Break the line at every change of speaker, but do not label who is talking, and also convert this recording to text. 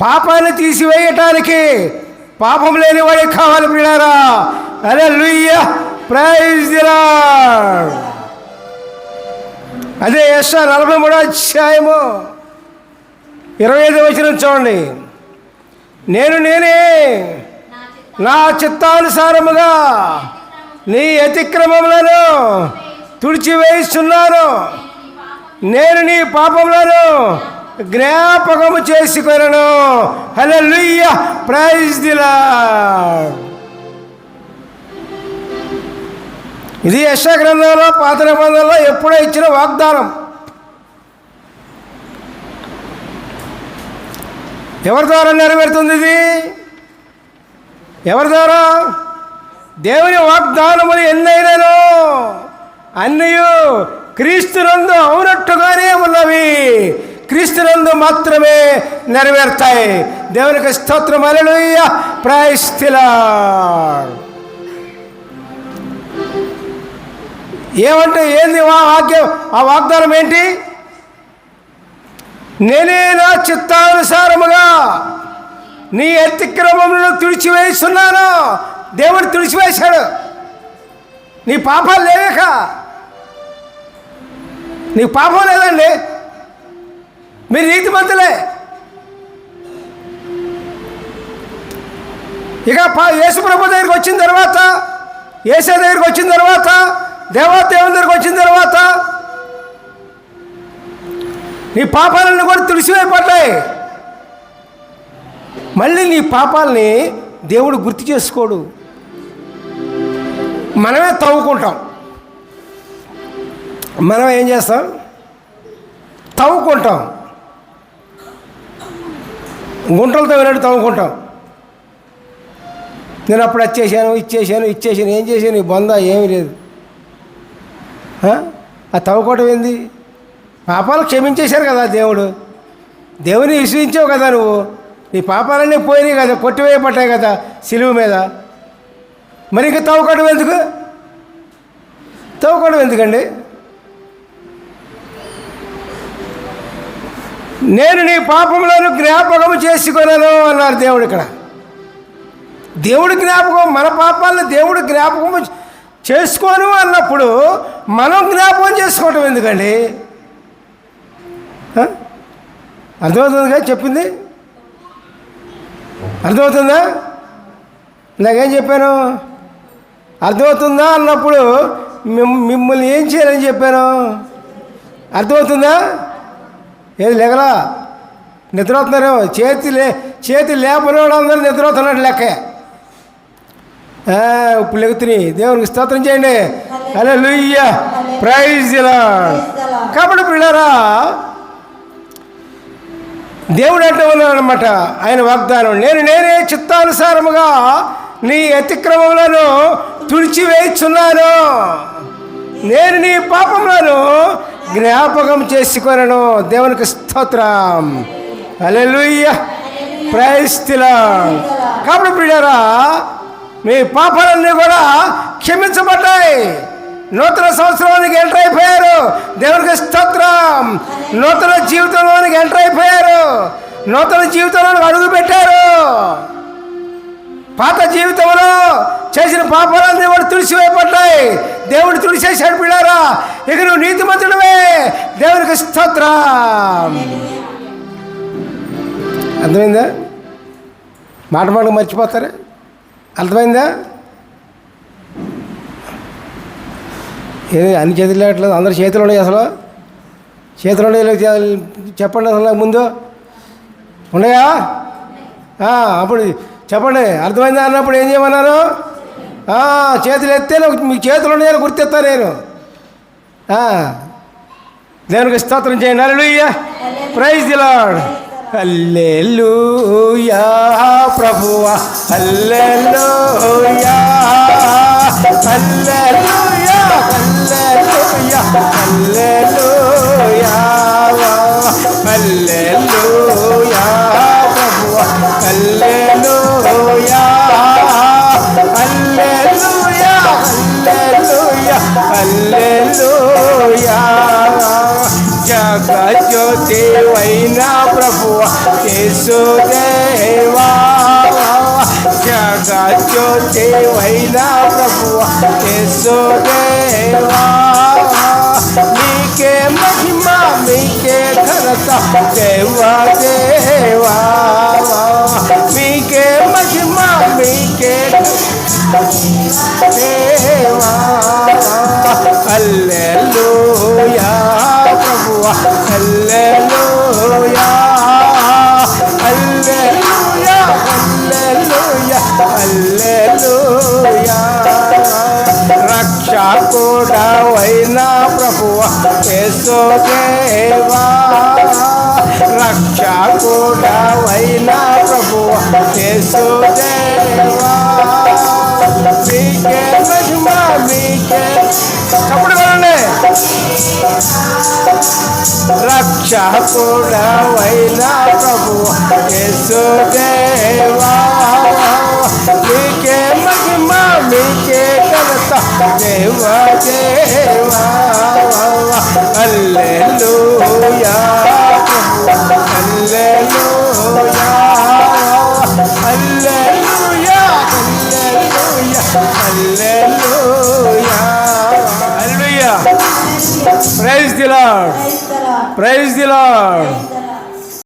పాపాన్ని తీసివేయటానికి పాపం లేని వాడే కావాలి ప్రియారా అరే లుయ్య ప్రైజ్ అదే ఎస్ఆర్ నలభై మూడో అధ్యాయము ఇరవై ఐదు వచ్చిన చూడండి. నేను నేనే నా చిత్తానుసారముగా నీ అతిక్రమములను తుడిచివేయిస్తున్నాను నేను నీ పాపములను జ్ఞాపకము చేసుకొనను. హలో లుయ్య ప్రైజ్ దిలా ఇది యశగ్రంథంలో పాత నిబంధనలో ఎప్పుడో ఇచ్చిన వాగ్దానం. ఎవరి ద్వారా నెరవేరుతుంది ఇది? ఎవరి ద్వారా? దేవుని వాగ్దానములు ఎన్నైనాను? అన్నయు క్రీస్తునందు అవునట్టుగానే ఉన్నవి. క్రీస్తునందు మాత్రమే నెరవేరుతాయి. దేవునికి స్తోత్రం. అలలుయ్య ప్రాయస్థిలా ఏమంటే ఏంది ఆ వాక్యం? ఆ వాగ్దానం ఏంటి? నేనే నా చిత్తానుసారముగా నీ అతిక్రమములను తుడిచివేస్తున్నాను. దేవుడు తుడిచివేశాడు. నీ పాపాలు లేవేక. నీకు పాపం లేదండి. మీరు నీతిమంతులే ఇక పా- యేసు ప్రభు దగ్గరికి వచ్చిన తర్వాత ఏసే దగ్గరికి వచ్చిన తర్వాత దేవాదేవుని దగ్గరికి వచ్చిన తర్వాత నీ పాపాలను కూడా తుడిసివేయబడ్డాయి మళ్ళీ నీ పాపాలని దేవుడు గుర్తు చేసుకోడు. మనమే తవ్వుకుంటాం. మనం ఏం చేస్తాం? తవ్వుకుంటాం. గుంటలతో తవ్వినట్టు తవ్వుకుంటాం. నేను అప్పుడు వచ్చేసాను ఇచ్చేసాను ఇచ్చేసాను ఏం చేశాను? ఈ బొంద ఏమీ లేదు. ఆ? తవ్వుకోవటం ఏంది? పాపాలు క్షమించేశారు కదా దేవుడు. దేవుని విశ్వించావు కదా నువ్వు. నీ పాపాలన్నీ పోయినాయి కదా కొట్టివేయబడ్డాయి కదా సిలువు మీద. మరి ఇంకా తవ్వుకోవడం ఎందుకు? తవ్వుకోవడం ఎందుకండి? నేను నీ పాపములను జ్ఞాపకం చేసుకున్నాను అన్నారు దేవుడు ఇక్కడ. దేవుడు జ్ఞాపకం మన పాపాలను దేవుడు జ్ఞాపకం చేసుకోను అన్నప్పుడు మనం జ్ఞాపకం చేసుకోవటం ఎందుకండి? అర్థమవుతుందిగా చెప్పింది? అర్థమవుతుందా? నాకేం చెప్పాను? అర్థమవుతుందా అన్నప్పుడు మిమ్- మిమ్మల్ని ఏం చేయాలని చెప్పాను? అర్థమవుతుందా? ఏది లేగలా నిద్రవుతున్నారేమో చేతి లే చేతి లేపని అందరూ నిద్రవుతున్నట్టు లెక్కే. ఇప్పుడు లెగుతున్నాయి దేవునికి స్తోత్రం చేయండి. అలా లుయ్య ప్రైజ్ ఇలా కాబట్టి పిల్లరా దేవుడు అంటే ఉన్నాడనమాట ఆయన వాగ్దానం నేను నేనే చిత్తానుసారముగా నీ అతిక్రమములను తుడిచివేయుచున్నాను. నేను నీ పాపములను జ్ఞాపకం చేసుకొనను. దేవునికి స్తోత్రం. అలెలుయ్య ప్రైస్తిలా కాబట్టి బిడ్డారా మీ పాపాలన్నీ కూడా క్షమించబడ్డాయి. నూతన సంవత్సరానికి ఎంటర్ అయిపోయారు. దేవునికి స్తోత్రం. నూతన జీవితంలోనికి ఎంటర్ అయిపోయారు. నూతన జీవితంలోనికి అడుగు పెట్టారు పాత జీవితంలో చేసిన పాపాలన్నీ కూడా తుడిచివేయబడ్డాయి. దేవుడు తుడిచేశాడు పిల్లారా. ఇక నువ్వు నీతిమంతుడవే. దేవునికి స్తోత్రం. అర్థమైందా? మాట మాట మర్చిపోతారా? అర్థమైందా? ఏది అన్ని చేతులు లేట్లేదు అందరు చేతులు ఉన్నాయి అసలు. చేతులు ఉన్నాయి చెప్పండి అసలు నాకు ముందు. ఉన్నాయా? అప్పుడు చెప్పండి. అర్థమైందా? అన్నప్పుడు ఏం చేయమన్నారు? చేతులు ఎత్తే మీ చేతులు ఉన్నాయని గుర్తెత్తా నేను. దేవునికి స్తోత్రం చేయండి. అల్లుయ్యా ప్రైజ్ ది లార్డ్ ప్రభువా హల్లెలూయా. హల్లెలూయా. హల్లెలూయా. హల్లెలూయా. హల్లెలూయా. హల్లెలూయా జగజ్యోతి జ్యోతివైన ప్రభువ యేసు దేవా జగజ్యోతివైన ప్రభువ యేసు దేవా మీకే మహిమ మీకే ఘనత దేవా దేవా మీకే మహిమ మీకే దేవా హల్లెలూయా ప్రభువా హల్లెలూయా హల్లెలూయా హల్లెలూయా హల్లెలూయా. రక్షకుడవైన ప్రభువా యేసు దేవా ప్రభువా యేసు చప్పుడు కదండి రక్షకుడవైన ప్రభు యేసు మీకే మహిమ మీకే ఘనత దేవ దేవా alleluia alleluia అల్లెలు the lord
Praise the Lord.
Praise the lord
Praise the